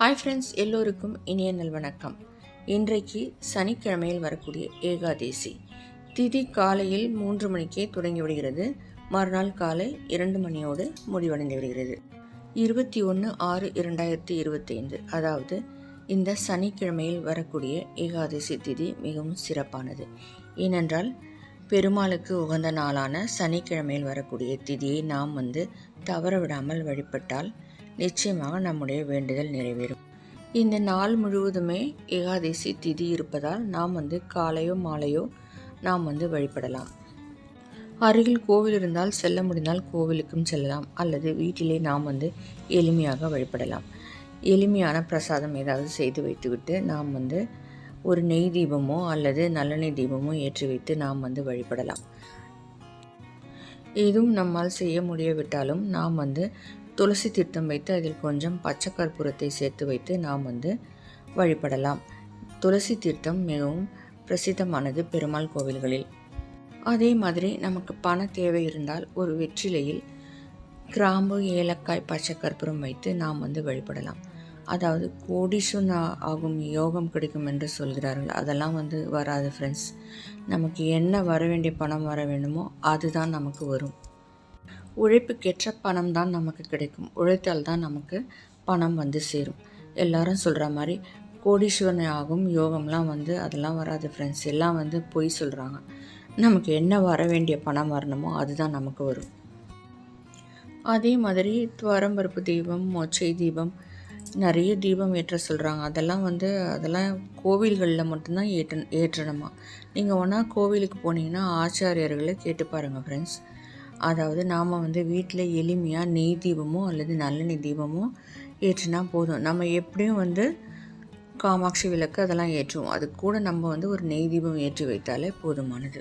Hi friends எல்லோருக்கும் இனிய நல்வணக்கம் இன்றைக்கு சனிக்கிழமையில் வரக்கூடிய ஏகாதேசி. திதி காலையில் மூன்று மணிக்கே தொடங்கி விடுகிறது. மறுநாள் காலை இரண்டு மணியோடு முடிவடைந்து விடுகிறது. இருபத்தி ஒன்று ஆறு இரண்டாயிரத்தி இருபத்தைந்து. அதாவது இந்த சனிக்கிழமையில் வரக்கூடிய ஏகாதசி திதி மிகவும் சிறப்பானது. ஏனென்றால் பெருமாளுக்கு உகந்த நாளான சனிக்கிழமையில் வரக்கூடிய திதியை நாம் வந்து தவற விடாமல் வழிபட்டால் நிச்சயமாக நம்முடைய வேண்டுதல் நிறைவேறும். இந்த நாள் முழுவதுமே ஏகாதசி திதி இருப்பதால் நாம் வந்து காலையோ மாலையோ நாம் வந்து வழிபடலாம். அருகில் கோவில் இருந்தால் செல்ல முடிந்தால் கோவிலுக்கும் செல்லலாம். அல்லது வீட்டிலே நாம் வந்து எளிமையாக வழிபடலாம். எளிமையான பிரசாதம் ஏதாவது செய்து வைத்துவிட்டு நாம் வந்து ஒரு நெய் தீபமோ அல்லது நல்லெண்ணெய் தீபமோ ஏற்றி வைத்து நாம் வந்து வழிபடலாம். எதுவும் நம்மால் செய்ய முடியவிட்டாலும் நாம் வந்து துளசி தீர்த்தம் வைத்து அதில் கொஞ்சம் பச்சை கற்பூரத்தை சேர்த்து வைத்து நாம் வந்து வழிபடலாம். துளசி தீர்த்தம் மிகவும் பிரசித்தமானது பெருமாள் கோவில்களில். அதே மாதிரி நமக்கு பண தேவை இருந்தால் ஒரு வெற்றிலையில் கிராம்பு ஏலக்காய் பச்சை கற்பூரம் வைத்து நாம் வந்து வழிபடலாம். அதாவது கோடிசுன் ஆகும் யோகம் கிடைக்கும் என்று சொல்கிறார்கள். அதெல்லாம் வந்து வராது ஃப்ரெண்ட்ஸ் நமக்கு என்ன வர வேண்டிய பணம் வர வேண்டுமோ அதுதான் நமக்கு வரும். உழைப்புக்கேற்ற பணம் தான் நமக்கு கிடைக்கும். உழைத்தால் தான் நமக்கு பணம் வந்து சேரும். எல்லாரும் சொல்கிற மாதிரி கோடீஸ்வரன் ஆகும் யோகம்லாம் வந்து அதெல்லாம் வராது ஃப்ரெண்ட்ஸ் எல்லாம் வந்து பொய் சொல்கிறாங்க நமக்கு என்ன வர வேண்டிய பணம் வரணுமோ அதுதான் நமக்கு வரும். அதே மாதிரி துவரம்பருப்பு தீபம் மொச்சை தீபம் நிறைய தீபம் ஏற்ற சொல்கிறாங்க அதெல்லாம் வந்து அதெல்லாம் கோவில்களில் மட்டும்தான் ஏற்ற ஏற்றணுமா? நீங்கள் ஒன்றா கோவிலுக்கு போனீங்கன்னா ஆச்சாரியர்களை கேட்டு பாருங்கள் ஃப்ரெண்ட்ஸ் அதாவது நாம் வந்து வீட்டில் எளிமையாக நெய் தீபமோ அல்லது நல்லெண்ணெய் தீபமோ ஏற்றினா போதும். நம்ம எப்படியும் வந்து காமாட்சி விளக்கு அதெல்லாம் ஏற்றுவோம். அது கூட நம்ம வந்து ஒரு நெய் தீபம் ஏற்றி வைத்தாலே போதுமானது.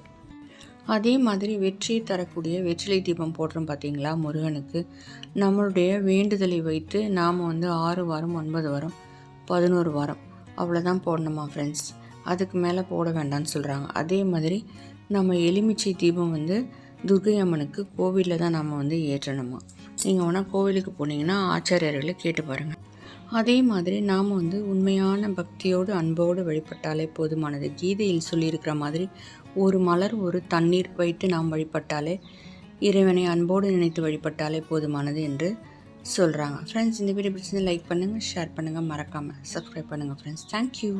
அதே மாதிரி வெற்றியை தரக்கூடிய வெற்றிலை தீபம் போடுறோம் பார்த்தீங்களா முருகனுக்கு. நம்மளுடைய வேண்டுதலை வைத்து நாம் வந்து ஆறு வாரம் ஒன்பது வாரம் பதினோரு வாரம் அவ்வளோதான் போடணுமா ஃப்ரெண்ட்ஸ் அதுக்கு மேலே போட வேண்டாம்னு சொல்கிறாங்க அதே மாதிரி நம்ம எலுமிச்சை தீபம் வந்து துர்கை அம்மனுக்கு கோவிலில் தான் நம்ம வந்து ஏற்றணுமா? நீங்கள் வேணால் கோவிலுக்கு போனீங்கன்னா ஆச்சாரியர்களை கேட்டு பாருங்கள் அதே மாதிரி நாம் வந்து உண்மையான பக்தியோடு அன்போடு வழிபட்டாலே போதுமானது. கீதையில் சொல்லியிருக்கிற மாதிரி ஒரு மலர் ஒரு தண்ணீர் வைத்து நாம் வழிபட்டாலே இறைவனை அன்போடு நினைத்து வழிபட்டாலே போதுமானது என்று சொல்கிறாங்க ஃப்ரெண்ட்ஸ் இந்த வீடியோ பிடிச்சி லைக் பண்ணுங்கள் ஷேர் பண்ணுங்கள் மறக்காமல் சப்ஸ்கிரைப் பண்ணுங்கள் ஃப்ரெண்ட்ஸ் தேங்க்யூ